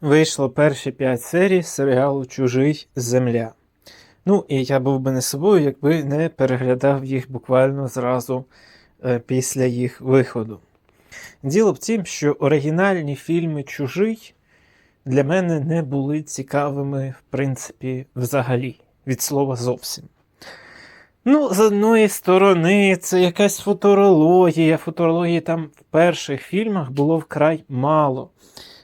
вийшло перші 5 серій серіалу Чужий Земля. Ну, і я був би не собою, якби не переглядав їх буквально зразу е, після їх виходу. Діло в тім, що оригінальні фільми Чужий для мене не були цікавими, в принципі, взагалі, від слова зовсім. Ну, з одної сторони, це якась футурологія. Футурології там в перших фільмах було вкрай мало.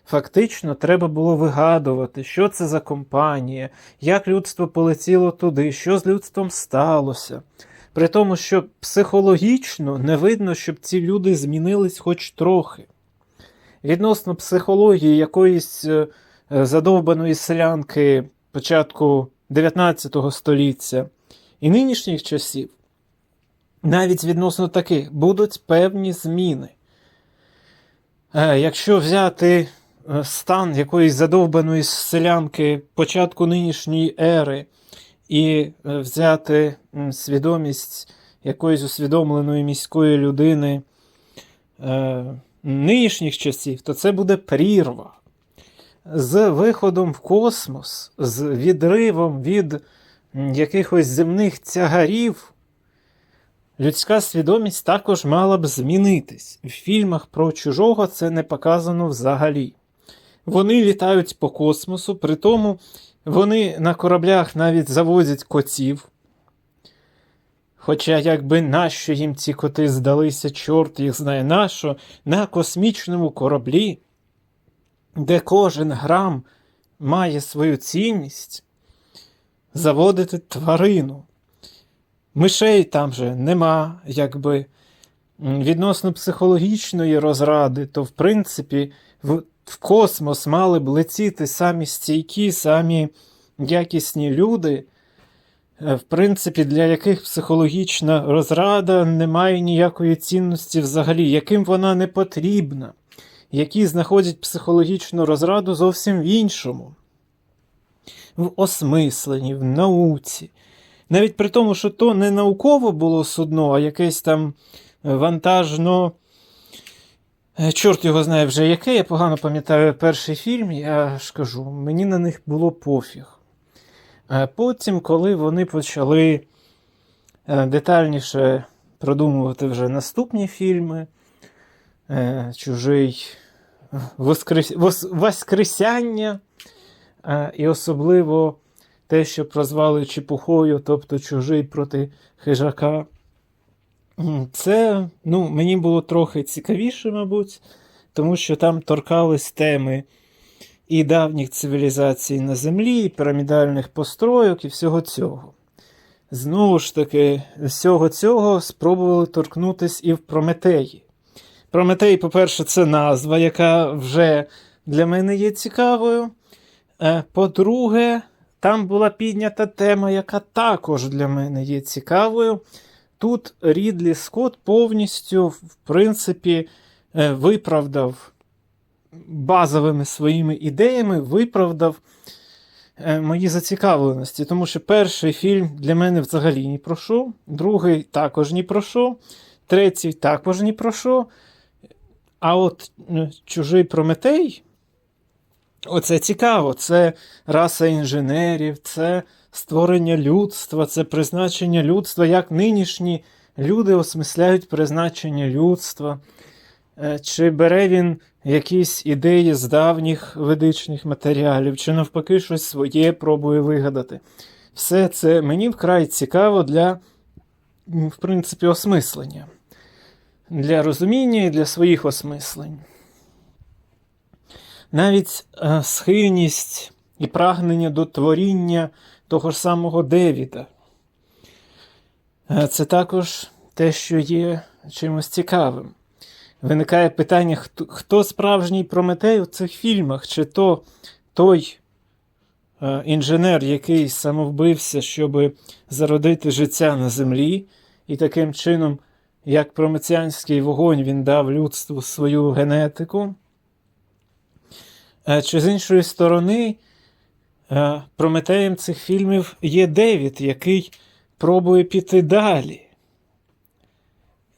Фактично, треба було вигадувати, що це за компанія, як людство полетіло туди, що з людством сталося. При тому, що психологічно не видно, щоб ці люди змінились хоч трохи. Відносно психології якоїсь е, е, задовбаної селянки початку 19 століття і нинішніх часів, навіть відносно таких, будуть певні зміни. Е, Якщо взяти стан якоїсь задовбаної селянки початку нинішньої ери і е, взяти свідомість якоїсь усвідомленої міської людини е, нинішніх часів, то це буде прірва. З виходом в космос, з відривом від якихось земних тягарів, людська свідомість також мала б змінитись. В фільмах про чужого це не показано взагалі. Вони літають по космосу, при тому вони на кораблях навіть завозять котів. Хоча, якби нащо їм ці коти здалися, чорт їх знає нащо, на космічному кораблі, де кожен грам має свою цінність, заводити тварину. Мишей там же нема, якби відносно психологічної розради, то в принципі в, в космос мали б летіти самі стійкі, самі якісні люди, е, в принципі, для яких психологічна розрада не має ніякої цінності взагалі, яким вона не потрібна, які знаходять психологічну розраду зовсім в іншому, в осмисленні, в науці. Навіть при тому, що то не науково було судно, а якесь там вантажно. Е, Чорт його знає вже яке. Я погано пам'ятаю перший фільм, я ж кажу, мені на них було пофіг. Е, Потім, коли вони почали е, детальніше продумувати вже наступні фільми, Чужий Воскрес... Воскресяння, і особливо те, що прозвали Чепухою, тобто чужий проти хижака. Це ну, мені було трохи цікавіше, мабуть, тому що там торкались теми і давніх цивілізацій на землі, і пірамідальних постройок, і всього цього. Знову ж таки, всього цього спробували торкнутись і в Прометеї. Прометей, по-перше, це назва, яка вже для мене є цікавою. Е, По-друге, там була піднята тема, яка також для мене є цікавою. Тут Рідлі Скотт повністю, в принципі, е, виправдав базовими своїми ідеями, виправдав е, мої зацікавленості. Тому що перший фільм для мене взагалі ні про що, другий також ні про що, третій також ні про що. А от е, чужий Прометей. Оце цікаво, це раса інженерів, це створення людства, це призначення людства, як нинішні люди осмисляють призначення людства. Е, Чи бере він якісь ідеї з давніх ведичних матеріалів, чи навпаки щось своє пробує вигадати. Все це мені вкрай цікаво для, в принципі, осмислення, для розуміння і для своїх осмислень навіть е, схильність і прагнення до творіння того ж самого Девіда. Е, Це також те, що є чимось цікавим. Виникає питання, хто, справжній Прометей у цих фільмах, чи то той е, інженер, який самовбився, щоб зародити життя на землі, і таким чином, як прометеанський вогонь, він дав людству свою генетику. Е, Чи з іншої сторони, Прометеєм цих фільмів є Девід, який пробує піти далі.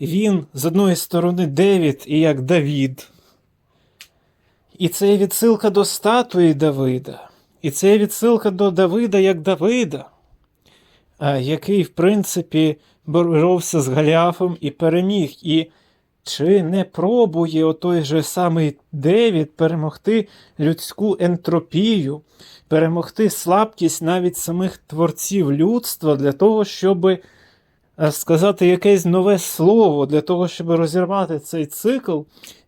Він, з одної сторони, Девід і як Давід, І це відсилка до статуї Давида. І це відсилка до Давида як Давида, е, який, в принципі, боровся з Галіафом і переміг. І чи не пробує отой же самий Девід перемогти людську ентропію, перемогти слабкість навіть самих творців людства для того, щоб е, сказати якесь нове слово, для того, щоб розірвати цей цикл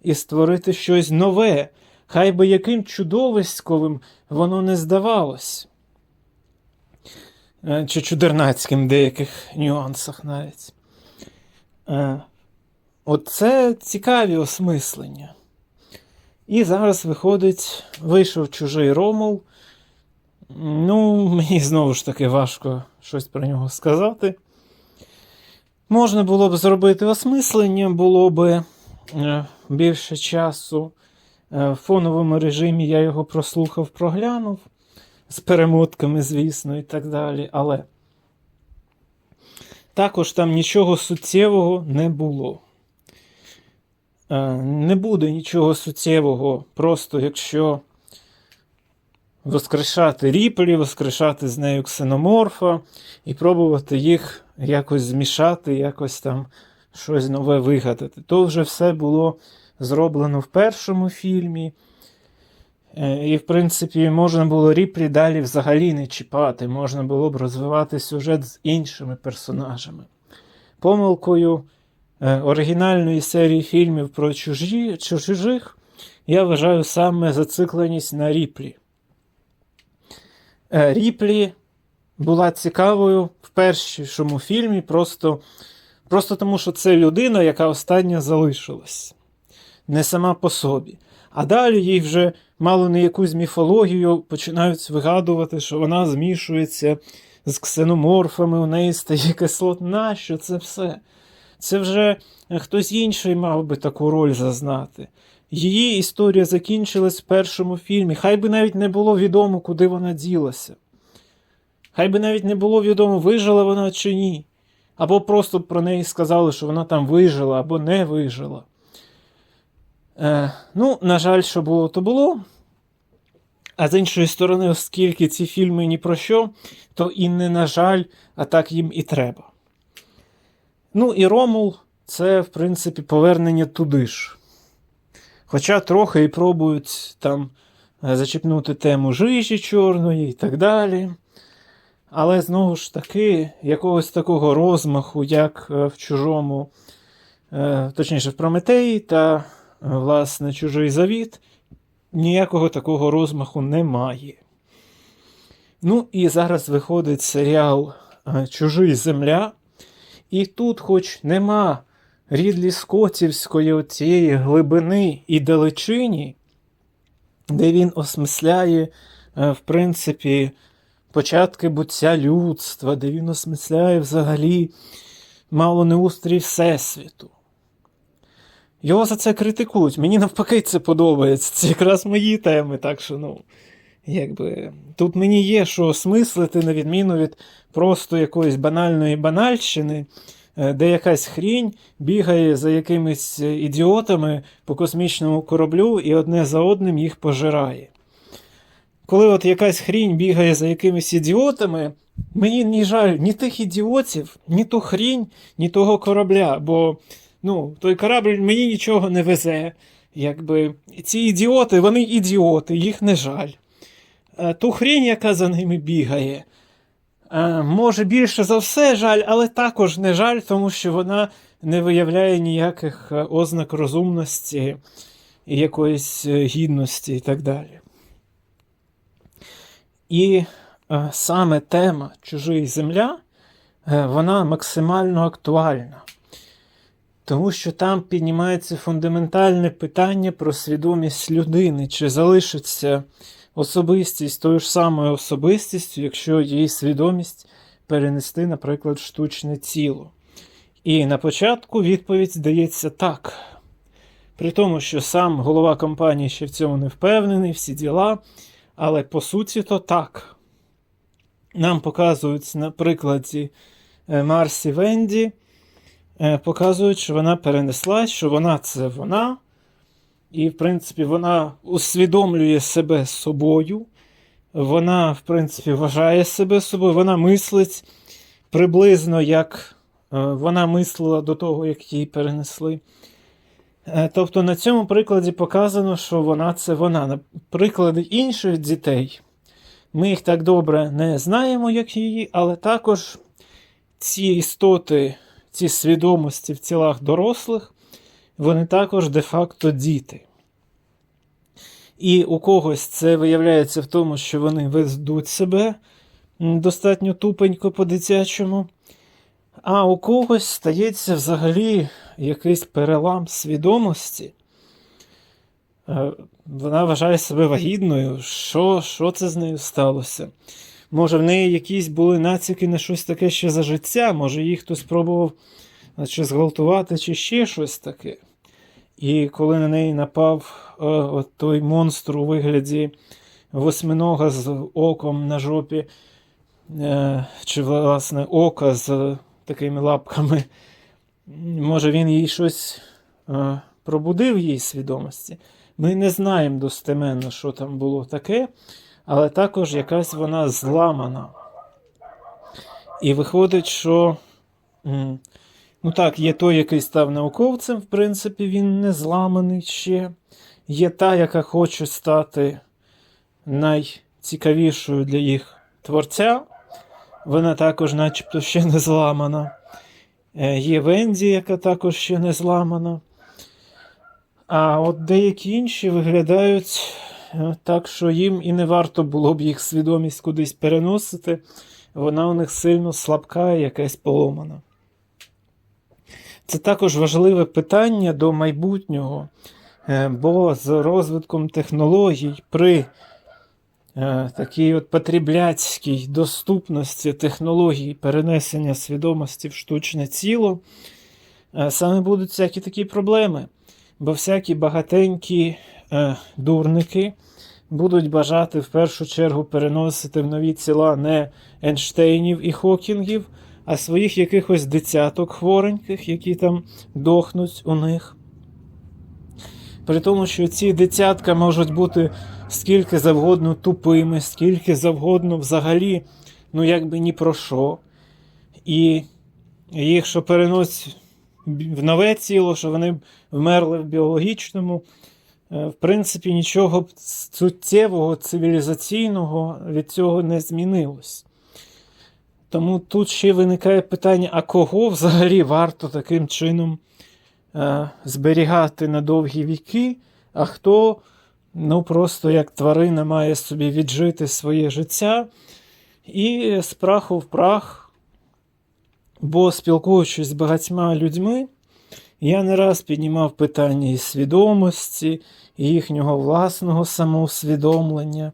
і створити щось нове, хай би яким чудовиськовим воно не здавалось. Е, Чи чудернацьким в деяких нюансах навіть. Оце цікаві осмислення. І зараз виходить, вийшов чужий Ромул. Ну, мені знову ж таки важко щось про нього сказати. Можна було б зробити осмислення, було б е, більше часу. Е, в фоновому режимі я його прослухав, проглянув з перемотками, звісно, і так далі. Але також там нічого суттєвого не було. Е, Не буде нічого суттєвого, просто якщо воскрешати ріплі, воскрешати з нею ксеноморфа і пробувати їх якось змішати, якось там щось нове вигадати. То вже все було зроблено в першому фільмі. Е, І, в принципі, можна було ріплі далі взагалі не чіпати, можна було б розвивати сюжет з іншими персонажами. Помилкою оригінальної серії фільмів про чужі, чужих я вважаю саме зацикленість на ріплі. Е, Ріплі була цікавою в першому фільмі, просто, просто тому, що це людина, яка остання залишилась, не сама по собі. А далі їй вже мало не якусь міфологію починають вигадувати, що вона змішується з ксеноморфами, у неї стає кислот. Нащо це все? Це вже хтось інший мав би таку роль зазнати. Її історія закінчилась в першому фільмі. Хай би навіть не було відомо, куди вона ділася. Хай би навіть не було відомо, вижила вона чи ні. Або просто про неї сказали, що вона там вижила або не вижила. Е, ну, на жаль, що було, то було. А з іншої сторони, оскільки ці фільми ні про що, то і не на жаль, а так їм і треба. Ну і Ромул це, в принципі, повернення туди ж. Хоча трохи і пробують там е, зачіпнути тему жижі чорної і так далі. Але знову ж таки, якогось такого розмаху, як е, в чужому, е, точніше, в Прометеї та, власне, чужий завіт, ніякого такого розмаху немає. Ну, і зараз виходить серіал Чужий Земля. І тут, хоч нема рідлі скотівської оцієї глибини і далечині, де він осмисляє, е, в принципі, початки буття людства, де він осмисляє взагалі мало не устрій Всесвіту. Його за це критикують. Мені навпаки це подобається. Це якраз мої теми, так що, ну, якби, тут мені є що осмислити, на відміну від просто якоїсь банальної банальщини, е, де якась хрінь бігає за якимись ідіотами по космічному кораблю і одне за одним їх пожирає. Коли от якась хрінь бігає за якимись ідіотами, мені не жаль ні тих ідіотів, ні ту хрінь, ні того корабля, бо ну, той корабль мені нічого не везе. Якби ці ідіоти, вони ідіоти, їх не жаль. Е, Ту хрінь, яка за ними бігає, е, може більше за все жаль, але також не жаль, тому що вона не виявляє ніяких е, ознак розумності якоїсь гідності і так далі. І саме тема чужий земля, вона максимально актуальна. Тому що там піднімається фундаментальне питання про свідомість людини, чи залишиться особистість тою ж самою особистістю, якщо її свідомість перенести, наприклад, штучне тіло. І на початку відповідь здається так. При тому, що сам голова компанії ще в цьому не впевнений, всі діла, але по суті то так. Нам показують на прикладі е, Марсі Венді, е, показують, що вона перенеслась, що вона це вона, і, в принципі, вона усвідомлює себе собою. Вона, в принципі, вважає себе собою, вона мислить приблизно як е, вона мислила до того, як її перенесли. Е, Тобто на цьому прикладі показано, що вона це вона. На приклади інших дітей. Ми їх так добре не знаємо, як її, але також ці істоти, ці свідомості в тілах дорослих, вони також де-факто діти. І у когось це виявляється в тому, що вони ведуть себе достатньо тупенько по-дитячому, а у когось стається взагалі якийсь перелам свідомості. Е, Вона вважає себе вагітною. Що, що це з нею сталося? Може, в неї якісь були націки на щось таке ще за життя, може, її хтось спробував чи зґвалтувати, чи ще щось таке. І коли на неї напав е, от той монстр у вигляді восьминога з оком на жопі, е, чи, власне, ока з такими лапками, може, він їй щось е, пробудив її свідомості. Ми не знаємо достеменно, що там було таке, але також якась вона зламана. І виходить, що. м, Ну так, є той, який став науковцем, в принципі, він не зламаний ще. Є та, яка хоче стати найцікавішою для їх творця. Вона також, начебто, ще не зламана. Е, Є Венді, яка також ще не зламана. А от деякі інші виглядають е, так, що їм і не варто було б їх свідомість кудись переносити. Вона у них сильно слабка і якась поломана. Це також важливе питання до майбутнього, е, бо з розвитком технологій при е, такій от потрібляцькій доступності технологій перенесення свідомості в штучне тіло, е, саме будуть всякі такі проблеми. Бо всякі багатенькі дурники будуть бажати в першу чергу переносити в нові тіла не Ейнштейнів і Хокінгів, а своїх якихось дитяток хвореньких, які там дохнуть у них. При тому, що ці дитятка можуть бути скільки завгодно тупими, скільки завгодно взагалі, ну якби ні про що. І їх, що переносять в нове тіло, що вони вмерли в біологічному, е, в принципі, нічого суттєвого, цивілізаційного від цього не змінилось. Тому тут ще виникає питання: а кого взагалі варто таким чином е, зберігати на довгі віки, а хто ну, просто як тварина має собі віджити своє життя і з праху в прах. Бо спілкуючись з багатьма людьми, я не раз піднімав питання і свідомості, і їхнього власного самоусвідомлення.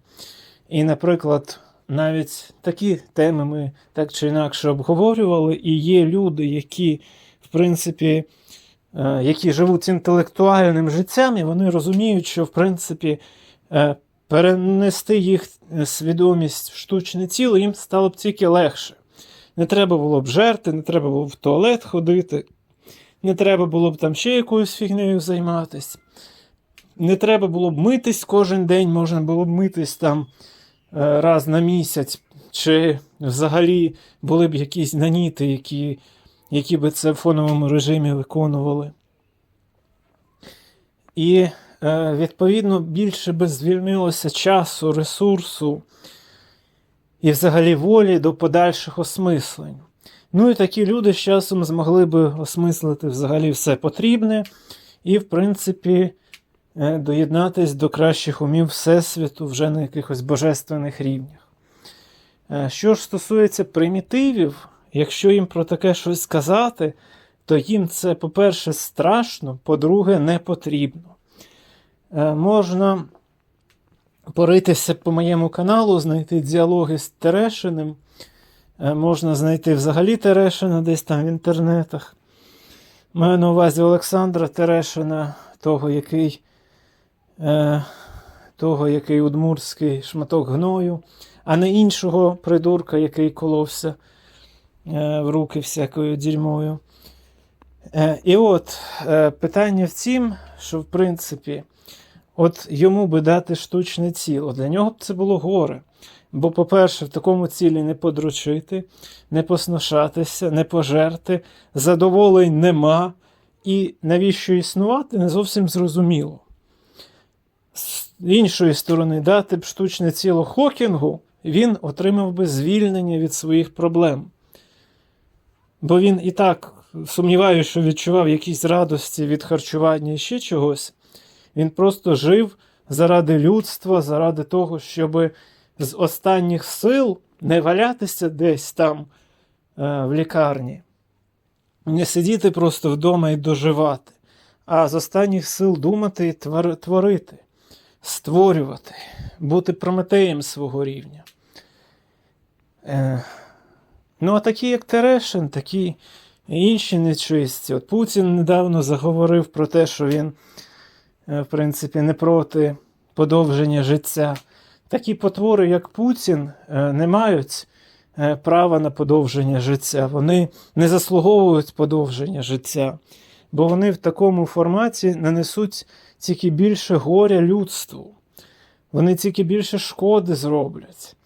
І, наприклад, навіть такі теми ми так чи інакше обговорювали, і є люди, які, в принципі, е, які живуть інтелектуальним життям, і вони розуміють, що, в принципі, е, перенести їх свідомість в штучне тіло їм стало б тільки легше. Не треба було б жерти, не треба було б в туалет ходити, не треба було б там ще якоюсь фігнею займатися. Не треба було б митись кожен день, можна було б митись там е, раз на місяць, чи взагалі були б якісь наніти, які, які би це в фоновому режимі виконували. І, е, відповідно, більше би звільнилося часу, ресурсу і взагалі волі до подальших осмислень. Ну і такі люди з часом змогли би осмислити взагалі все потрібне і, в принципі, е, доєднатись до кращих умів Всесвіту вже на якихось божественних рівнях. Е, Що ж стосується примітивів, якщо їм про таке щось сказати, то їм це, по-перше, страшно, по-друге, не потрібно. Е, Можна поритися по моєму каналу, знайти діалоги з Терешиним. Е, Можна знайти взагалі Терешина десь там в інтернетах. Маю на увазі Олександра Терешина, того, який е, того, який удмурський шматок гною, а не іншого придурка, який коловся е, в руки всякою дерьмою. Е, і от е, питання в тім, що в принципі от йому би дати штучне тіло. Для нього б це було горе. Бо, по-перше, в такому цілі не подручити, не посношатися, не пожерти, задоволень нема, і навіщо існувати, не зовсім зрозуміло. З іншої сторони, дати б штучне тіло Хокінгу, він отримав би звільнення від своїх проблем. Бо він і так, сумніваюся, що відчував якісь радості від харчування і ще чогось. Він просто жив заради людства, заради того, щоб з останніх сил не валятися десь там е, в лікарні, не сидіти просто вдома і доживати, а з останніх сил думати і твор- творити, створювати, бути прометеєм свого рівня. Е, ну, а такі, як Терешин, такі інші нечисті. От Путін недавно заговорив про те, що він, е, в принципі, не проти подовження життя. Такі потвори, як Путін, е, не мають е, права на подовження життя. Вони не заслуговують подовження життя, бо вони в такому форматі нанесуть тільки більше горя людству. Вони тільки більше шкоди зроблять.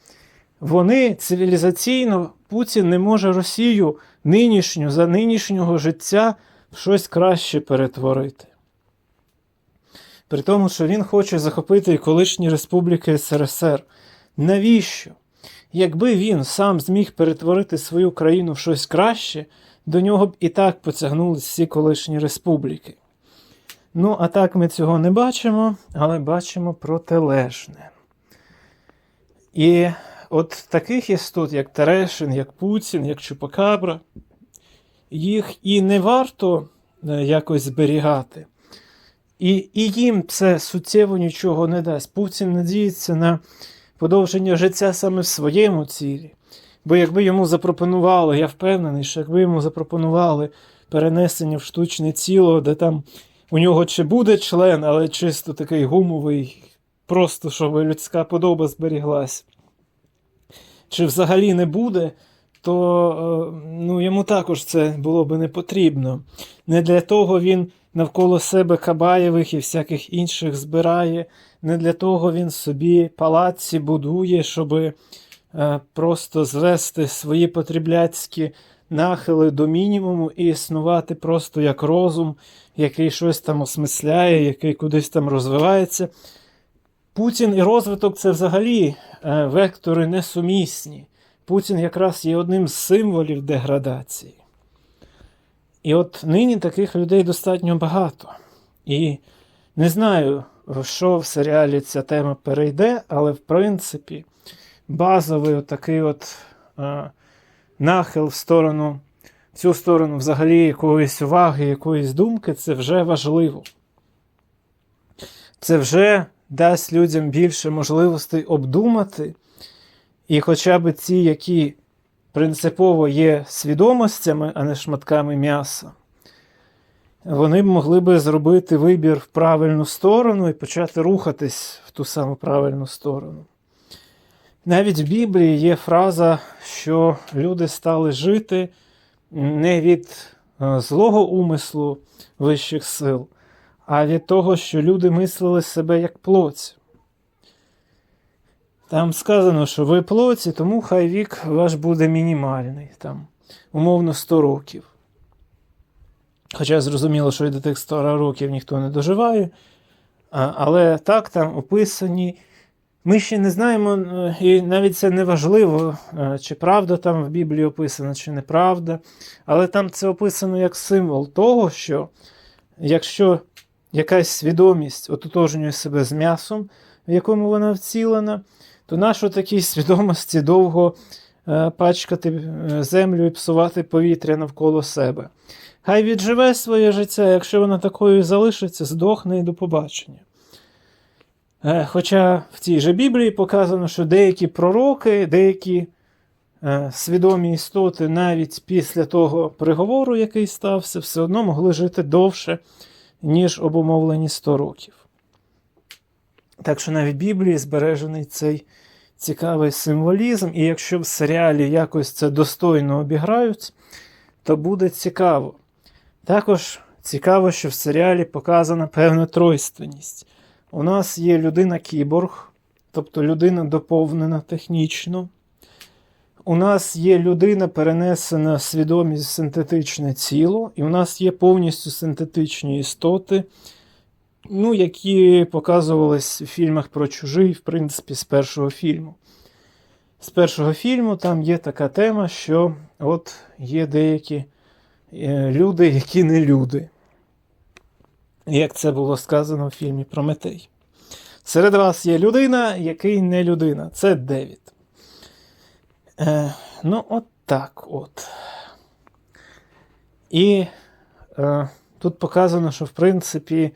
Вони цивілізаційно, Путін не може Росію нинішню за нинішнього життя в щось краще перетворити. При тому, що він хоче захопити і колишні республіки СРСР. Навіщо? Якби він сам зміг перетворити свою країну в щось краще, до нього б і так потягнулись всі колишні республіки. Ну, а так ми цього не бачимо, але бачимо протилежне. І от таких істот, як Терешин, як Путін, як Чупакабра, їх і не варто е, якось зберігати. І, і їм це суттєво нічого не дасть. Путін надіється на подовження життя саме в своєму цілі. Бо якби йому запропонували, я впевнений, що якби йому запропонували перенесення в штучне тіло, де там у нього чи буде член, але чисто такий гумовий, просто щоб людська подоба зберіглась, чи взагалі не буде, то е, ну, йому також це було би не потрібно. Не для того він навколо себе Кабаєвих і всяких інших збирає, не для того він собі палаці будує, щоб е, просто звести свої потрібляцькі нахили до мінімуму і існувати просто як розум, який щось там осмисляє, який кудись там розвивається. Путін і розвиток це взагалі е, вектори несумісні. Путін якраз є одним з символів деградації. І от нині таких людей достатньо багато. І не знаю, що в серіалі ця тема перейде, але в принципі базовий такий от е, нахил в сторону, в цю сторону взагалі якоїсь уваги, якоїсь думки, це вже важливо. Це вже дасть людям більше можливостей обдумати, і хоча б ці, які принципово є свідомостями, а не шматками м'яса, вони б могли би зробити вибір в правильну сторону і почати рухатись в ту саму правильну сторону. Навіть в Біблії є фраза, що люди стали жити не від е, злого умислу вищих сил, а від того, що люди мислили себе як плоть. Там сказано, що ви плоті, тому хай вік ваш буде мінімальний, там, умовно 100 років. Хоча зрозуміло, що і до тих 100 років ніхто не доживає. Але так там описані. Ми ще не знаємо, е, і навіть це не важливо, е, чи правда там в Біблії описано, чи неправда. Але там це описано як символ того, що якщо якась свідомість ототожнює себе з м'ясом, в якому вона вцілена, то нащо такій свідомості довго е, пачкати землю і псувати повітря навколо себе? Хай відживе своє життя, якщо вона такою залишиться, здохне і до побачення. Е, Хоча в цій же Біблії показано, що деякі пророки, деякі е, свідомі істоти навіть після того приговору, який стався, все одно могли жити довше, ніж обумовлені 100 років. Так що навіть в Біблії збережений цей цікавий символізм, і якщо в серіалі якось це достойно обіграють, то буде цікаво. Також цікаво, що в серіалі показана певна тройственність. У нас є людина кіборг, тобто людина доповнена технічно. У нас є людина, перенесена свідомість в синтетичне тіло, і у нас є повністю синтетичні істоти, ну, які показувались в фільмах про чужий, в принципі, з першого фільму. З першого фільму там є така тема, що от є деякі е, люди, які не люди. Як це було сказано в фільмі Прометей. Серед вас є людина, який не людина. Це Девід. Е, ну, от так от. І е, тут показано, що в принципі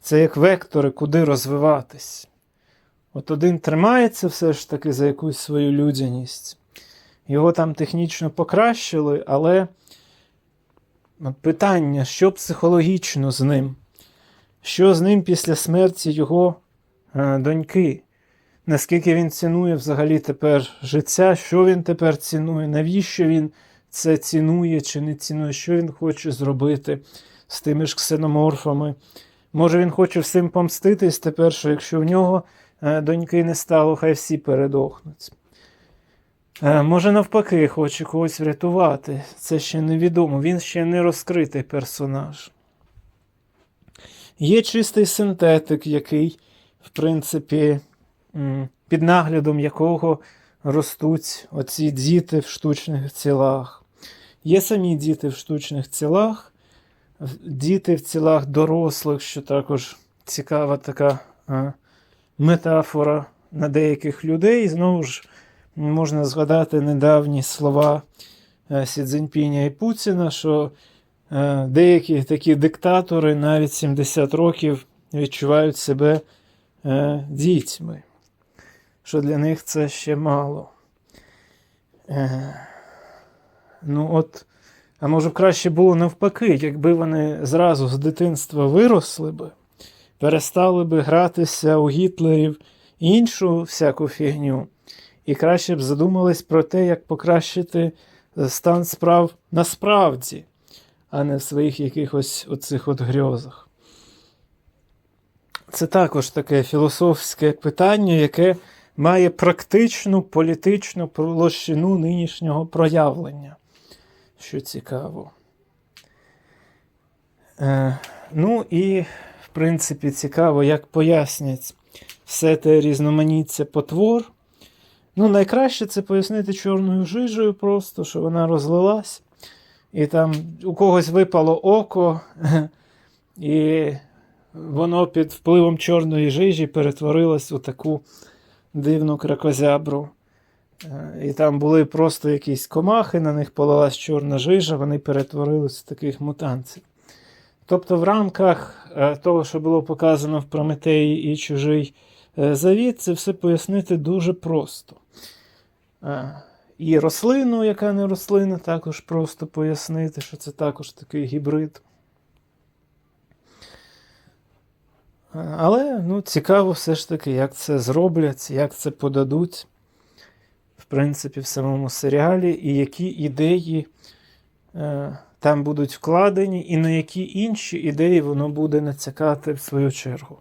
це як вектори, куди розвиватись. От один тримається все ж таки за якусь свою людяність. Його там технічно покращили, але от питання, що психологічно з ним? Що з ним після смерті його е, доньки? Наскільки він цінує взагалі тепер життя, що він тепер цінує, навіщо він це цінує чи не цінує, що він хоче зробити з тими ж ксеноморфами? Може, він хоче всім помститись тепер, що якщо в нього е, доньки не стало, хай всі передохнуть. Е, Може, навпаки, хоче когось врятувати. Це ще невідомо. Він ще не розкритий персонаж. Є чистий синтетик, який, в принципі, під наглядом якого ростуть оці діти в штучних тілах. Є самі діти в штучних тілах, діти в тілах дорослих, що також цікава така метафора на деяких людей. Знову ж можна згадати недавні слова е, Сі Цзіньпіня і Путіна, що деякі такі диктатори навіть 70 років відчувають себе е, дітьми, що для них це ще мало. Е, ну от, а може б краще було навпаки, якби вони зразу з дитинства виросли би, перестали би гратися у Гітлерів іншу всяку фігню, і краще б задумались про те, як покращити е, стан справ насправді, а не в своїх якихось оцих от грьозах. Це також таке філософське питання, яке має практичну політичну площину нинішнього проявлення, що цікаво. Е, ну і, в принципі, цікаво, як пояснять все те різноманіття потвор. Ну, найкраще це пояснити чорною жижею, просто, що вона розлилась, і там у когось випало око, і воно під впливом чорної жижі перетворилось у таку дивну кракозябру. Е, І там були просто якісь комахи, на них полилась чорна жижа, вони перетворились в таких мутантів. Тобто, в рамках е, того, що було показано в Прометеї і чужий е, завіт, це все пояснити дуже просто. І рослину, яка не рослина, також просто пояснити, що це також такий гібрид. Але ну, цікаво все ж таки, як це зроблять, як це подадуть, в принципі, в самому серіалі, і які ідеї е, там будуть вкладені, і на які інші ідеї воно буде натякати в свою чергу.